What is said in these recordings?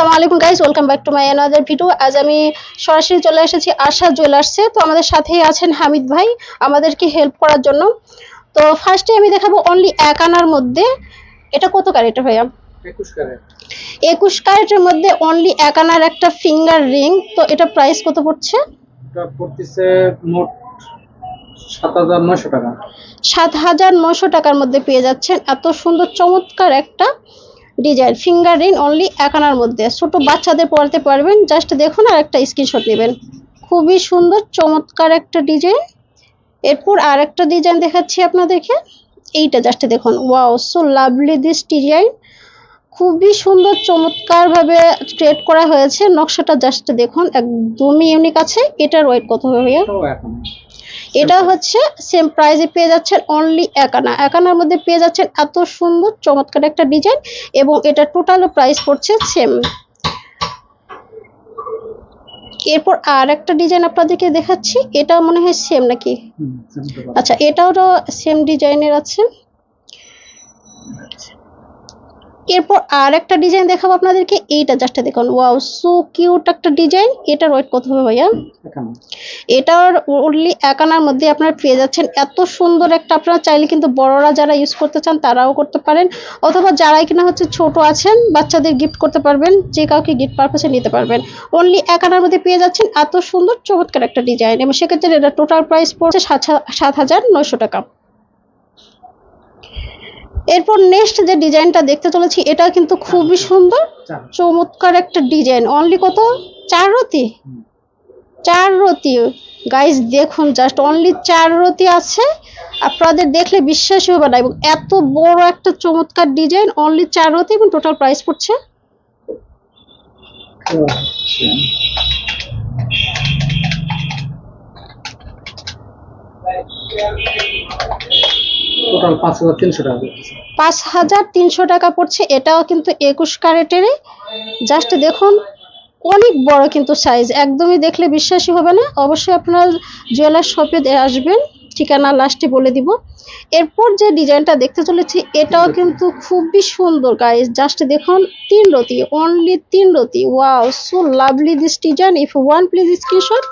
আসসালামু আলাইকুম guys welcome back to my another video আজ আমি সরাসরি চলে এসেছি আশা জুয়েলার্সে তো আমাদের সাথেই আছেন হামিদ ভাই আমাদেরকে হেল্প করার জন্য। তো ফার্স্টে আমি দেখাবো অনলি এক আনার মধ্যে। এটা কত ক্যারেট ভাইয়া? একুশ ক্যারেটের মধ্যে অনলি এক আনার একটা ফিঙ্গার রিং তো এটা প্রাইস কত পড়ছে? পড়তেছে মোট সাত হাজার নশো টাকার মধ্যে পেয়ে যাচ্ছেন। এত সুন্দর চমৎকার একটা ডিজাইন ফিঙ্গার রিং অনলি এক আনার মধ্যে। ছোট বাচ্চাদের পরাতে পারবেন জাস্ট দেখুন আর একটা স্ক্রিনশট নেবেন। খুবই সুন্দর, চমৎকার একটা ডিজাইন। এরপর আর একটা ডিজাইন দেখাচ্ছি আপনাদেরকে। এইটা জাস্ট দেখুন। Wow so lovely this design. খুবই সুন্দর, চমৎকারভাবে ক্রিয়েট করা হয়েছে। নকশাটা জাস্ট দেখুন, একদমই ইউনিক আছে। এটার ওয়েট কত হবে এটা হচ্ছে সেম প্রাইসে পেয়ে যাচ্ছেন অনলি একানা একানার মধ্যে পেয়ে যাচ্ছেন এত সুন্দর চমৎকার একটা ডিজাইন এবং এটা টোটাল প্রাইস পড়ছে সেম এরপর আর একটা ডিজাইন আপনাদেরকে দেখাচ্ছি এটা মনে হয় সেম নাকি। আচ্ছা এটাও সেম ডিজাইনের আছে। এরপর আর একটা ডিজাইন দেখাবো আপনাদেরকে। এইটা জাস্ট দেখুন। ওয়াও সো কিউট একটা ডিজাইন এটার ওয়েট কত হবে ভাইয়া। এটার অনলি একানার মধ্যে আপনারা পেয়ে যাচ্ছেন। এত সুন্দর একটা আপনারা চাইলে কিন্তু বড়রা যারা ইউজ করতে চান তারাও করতে পারেন। অথবা যারাই কিনা হচ্ছে ছোট আছেন বাচ্চাদের গিফট করতে পারবেন। যে কাউকে গিফট পারপাসে নিতে পারবেন। অনলি একানার মধ্যে পেয়ে যাচ্ছেন এত সুন্দর চমৎকার একটা ডিজাইন এবং সেক্ষেত্রে এটা টোটাল প্রাইস পড়ছে সাত হাজার নয়শো টাকা। এরপর নেক্সট যে ডিজাইনটা দেখতে চলেছি এটা কিন্তু খুবই সুন্দর চমৎকার একটা ডিজাইন অনলি কত? চার রতি। চার রতি। গাইস দেখুন জাস্ট অনলি চার রতি আছে। আপনাদের দেখলে বিশ্বাসই হবে না এবং এত বড় একটা চমৎকার ডিজাইন অনলি চার রতি এবং টোটাল প্রাইস পড়ছে। আচ্ছা। টোটাল পাঁচ হাজার তিনশো টাকা পাঁচ হাজার তিনশো টাকা পড়ছে এটাও কিন্তু একুশ ক্যারেটেরই। জাস্ট দেখুন অনেক বড় কিন্তু সাইজ একদমই দেখলে বিশ্বাসই হবে না। অবশ্যই আপনার জুয়েলার শপে আসবেন ঠিকানা লাস্টে বলে দিব। এরপর যে ডিজাইনটা দেখতে চলেছি এটাও কিন্তু খুবই সুন্দর গাইজ জাস্ট দেখুন তিন রতি অনলি তিন রতি। Wow so lovely this design if one please screenshot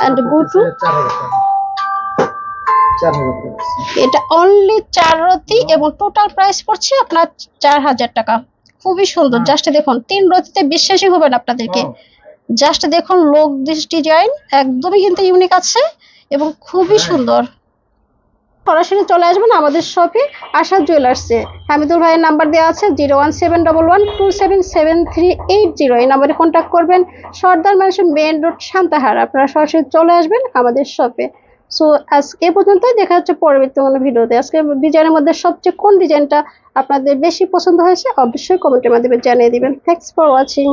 and go to এটা অনলি চার রতি এবং টোটাল প্রাইস পড়ছে আপনার চার হাজার টাকা। খুবই সুন্দর। জাস্ট দেখুন তিন রতিতে বিশ্বাসই হবে না আপনাদেরকে. জাস্ট দেখুন লোক ডিজাইন একদমই কিন্তু ইউনিক আছে এবং খুবই সুন্দর। সরাসরি চলে আসবেন আমাদের শপে আশা জুয়েলার্সে হামিদুল ভাইয়ের নাম্বার দেওয়া আছে zero one seven double one two seven seven three eight zero. এই নাম্বারে কন্ট্যাক্ট করবেন Sardar mansion main road Santahar. আপনারা সরাসরি চলে আসবেন আমাদের শপে সো আজ এ পর্যন্তই দেখা হচ্ছে পরবর্তী কোনো ভিডিওতে। আজকে ডিজাইনের মধ্যে সবচেয়ে কোন ডিজাইনটা আপনাদের বেশি পছন্দ হয়েছে, অবশ্যই কমেন্টের মাধ্যমে জানিয়ে দিবেন। Thanks for watching